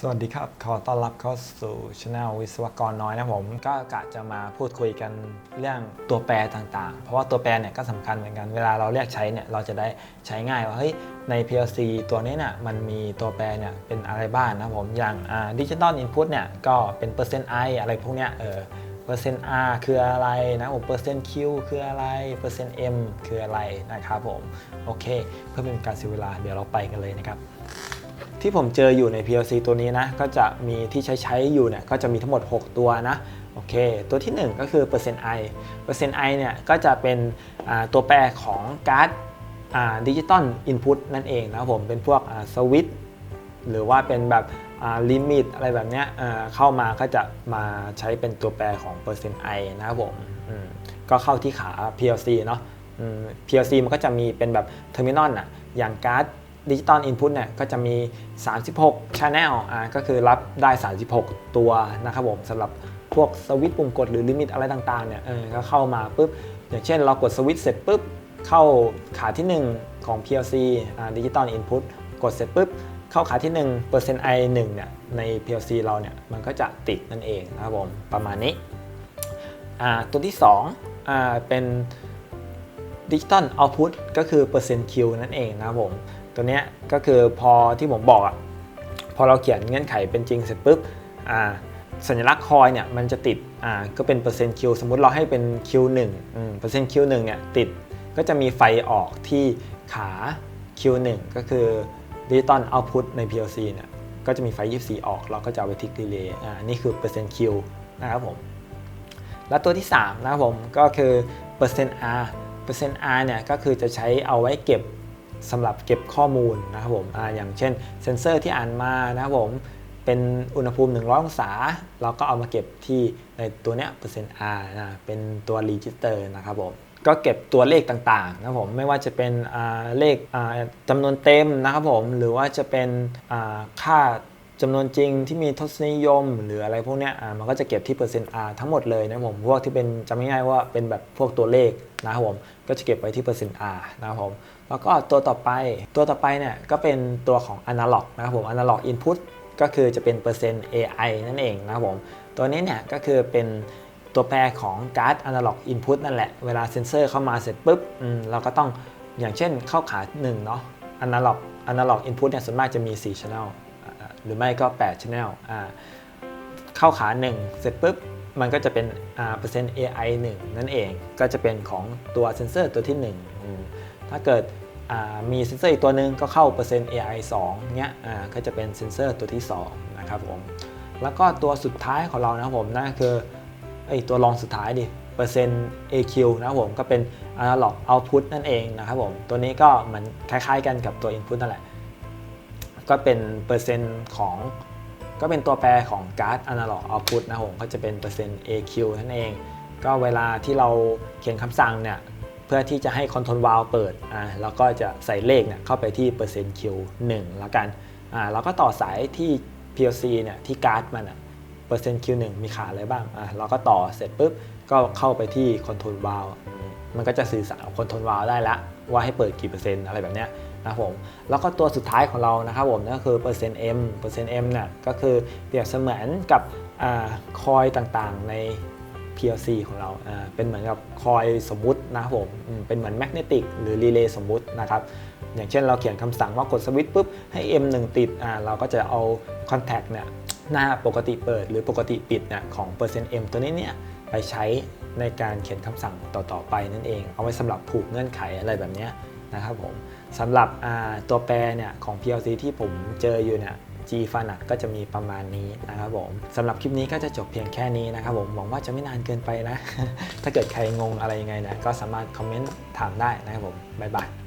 สวัสดีครับ ขอต้อนรับเข้าสู่ช anel วิศวกรน้อยนะผม ก็กะจะมาพูดคุยกันเรื่องตัวแปรต่างๆ เพราะว่าตัวแปรเนี่ยก็สำคัญเหมือนกัน เวลาเราเรียกใช้เนี่ยเราจะได้ใช้ง่ายว่าเฮ้ยใน PLC ตัวนี้เนี่ยมันมีตัวแปรเนี่ยเป็นอะไรบ้างนะผม อย่างดิจิตอลอินพุตเนี่ยก็เป็นเปอร์เซ็นต์ i อะไรพวกเนี้ยเออเปอร์เซ็นต์ r คืออะไรนะผมเปอร์เซ็นต์ q คืออะไรเปอร์เซ็นต์ m คืออะไรนะครับผมโอเค เพื่อเป็นการเสียเวลาเดี๋ยวเราไปกันเลยนะครับ ที่ผมเจออยู่ใน PLC ตัวนี้นะก็จะมีที่ใช้ใช้อยู่เนี่ยก็จะมีทั้งหมด 6 ตัวนะโอเค ตัวที่ 1 ก็คือเปอร์เซ็นต์ i เปอร์เซ็นต์ i เนี่ยก็จะเป็นตัวแปรของการ์ดดิจิตอลอินพุตนั่นเองนะผมเป็นพวกสวิตหรือว่าเป็นแบบลิมิตอะไรแบบเนี้ยเข้ามาก็จะมาใช้เป็นตัวแปรของเปอร์เซ็นต์ i นะครับผมก็เข้าที่ขา PLC เนาะ PLC มันก็จะมีเป็นแบบเทอร์มินอลอะอย่างการ์ด ดิจิตอลอินพุตเนี่ยก็จะมี 36 Channel อ่าก็คือรับได้ 36 ตัวนะครับผมสำหรับพวกสวิตช์ปุ่มกดหรือลิมิตอะไรต่างๆเนี่ยเออก็เข้ามาปุ๊บ อย่างเช่นเรากดสวิตช์เสร็จปุ๊บ เข้าขาที่ 1 ของ PLC อ่าดิจิตอลอินพุตกดเสร็จปุ๊บ เข้าขาที่1เปอร์เซ็นต์ i 1เนี่ยใน PLC เราเนี่ยมันก็จะติดนั่นเองนะครับผมประมาณนี้อ่าตัวที่2อ่าเป็นดิจิตอลเอาพุตก็คือเปอร์เซ็นต์ Q นั่นเองนะครับผม ตัวเนี้ยก็คือพอที่ผมบอกอะพอเราเขียนเงื่อนไขเป็นจริงเสร็จปุ๊บอ่าสัญลักษณ์คอยเนี่ยมันจะติดอ่าก็เป็นเปอร์เซ็นต์ Q สมมติเราให้เป็น Q1 อืมเปอร์เซ็นต์ Q1 เนี่ยติดก็จะมีไฟออกที่ขา Q1 ก็คือดิจิตอลเอาพุตใน PLC เนี่ยก็จะมีไฟ 24 ออก เราก็จะเอาไปทิกดีเลย์อ่านี่คือเปอร์เซ็นต์ Q นะครับผม แล้วตัวที่ 3 นะครับผม ก็คือเปอร์เซ็นต์ R เปอร์เซ็นต์ R เนี่ยก็คือจะใช้เอาไว้เก็บ สำหรับเก็บข้อมูลนะครับผมออย่างเช่นเซนเซอร์ที่อ่านมานะครับผมเป็นอุณหภูมิ 100 องศา เราก็เอามาเก็บที่ในตัวเนี้ยเปอร์เซ็นต์ R นะเป็นตัวรีจิสเตอร์นะครับผมก็เก็บตัวเลขต่างๆนะครับผมไม่ว่าจะเป็นเลขจำนวนเต็มนะครับผมหรือว่าจะเป็นค่า จำนวนจริงที่มีทศนิยมหรืออะไรพวกนี้มันก็จะเก็บที่เปอร์เซ็นต์ R ทั้งหมดเลยนะผมพวกที่เป็นจำง่ายๆว่าเป็นแบบพวกตัวเลขนะครับผมก็จะเก็บไว้ที่เปอร์เซ็นต์ R นะครับผมแล้วก็ตัวต่อไปตัวต่อไปเนี่ยก็เป็นตัวของ Analog นะครับผม Analog Input ก็คือจะเป็นเปอร์เซ็นต์ AI นั่นเองนะครับผมตัวนี้เนี่ยก็คือเป็นตัวแปรของการ์ด Analog Input นั่นแหละเวลาเซนเซอร์เข้ามาเสร็จปุ๊บเราก็ต้องอย่างเช่นเข้าขา1เนาะ Analog Analog Input เนี่ยส่วนมากจะมี4 Channel หรือไม่ก็8 Channel เข้าขา 1 เสร็จปุ๊บ มันก็จะเป็นเปอร์เซ็นต์ AI 1 นั่นเองก็จะเป็นของตัวเซนเซอร์ตัวที่ 1 ถ้าเกิดมีเซนเซอร์อีกตัวหนึ่งก็เข้าเปอร์เซ็นต์ AI 2เนี้ยก็จะเป็นเซนเซอร์ตัวที่ 2 นะครับผม แล้วก็ตัวสุดท้ายของเรานะครับผมนั่นคือไอตัวรองสุดท้ายดิเปอร์เซ็นต์ AQ นะครับผมก็เป็น Analog Output นั่นเองนะครับผม ตัวนี้ก็เหมือนคล้ายๆกันกับตัว Input นั่นแหละ ก็เป็นเปอร์เซ็นต์ของก็เป็นตัวแปรของการ์ด Analog Output นะผมก็จะเป็นเปอร์เซ็นต์ AQ นั่นเอง ก็เวลาที่เราเขียนคำสั่งเนี่ยเพื่อที่จะให้คอนโทรลวาลเปิดอ่าเราก็จะใส่เลขเนี่ยเข้าไปที่เปอร์เซ็นต์ Q 1แล้วกันอ่าเราก็ต่อสายที่ PLC เนี่ยที่การ์ดมันอะเปอร์เซ็นต์ Q1 มีค่าอะไรบ้างอ่าเราก็ต่อเสร็จปุ๊บก็เข้าไปที่คอนโทรลวาลมันก็จะสื่อสารกับคอนโทรลวาลได้ละว่าให้เปิดกี่เปอร์เซ็นต์อะไรแบบเนี้ย นะผมแล้วก็ตัวสุดท้ายของเรานะครับผมนั่นก็คือเปอร์เซ็นต์ M เปอร์เซ็นต์ M เนี่ยก็คือเปรียบเสมือนกับคอยต่างๆใน PLC ของเรา เป็นเหมือนกับคอยสมมุตินะครับผม เป็นเหมือนแมกเนติกหรือรีเลย์สมมุตินะครับ อย่างเช่นเราเขียนคำสั่งว่ากดสวิตช์ปุ๊บ ให้ M1 ติด เราก็จะเอาคอนแทคเนี่ยหน้าปกติเปิดหรือปกติปิดเนี่ยของเปอร์เซ็นต์ M ตัวนี้เนี่ยไปใช้ในการเขียนคำสั่งต่อๆไปนั่นเอง เอาไว้สำหรับผูกเงื่อนไขอะไรแบบนี้ นะครับผมสำหรับตัวแปรเนี่ยของ PLC ที่ผมเจออยู่เนี่ย G f u n ก็จะมีประมาณนี้นะครับผมสำหรับคลิปนี้ก็จะจบเพียงแค่นี้นะครับผมหวังว่าจะไม่นานเกินไปนะ ถ้าเกิดใครงงอะไรยังไงนะก็สามารถคอมเมนต์ถามได้นะครับผมบ๊ายบาย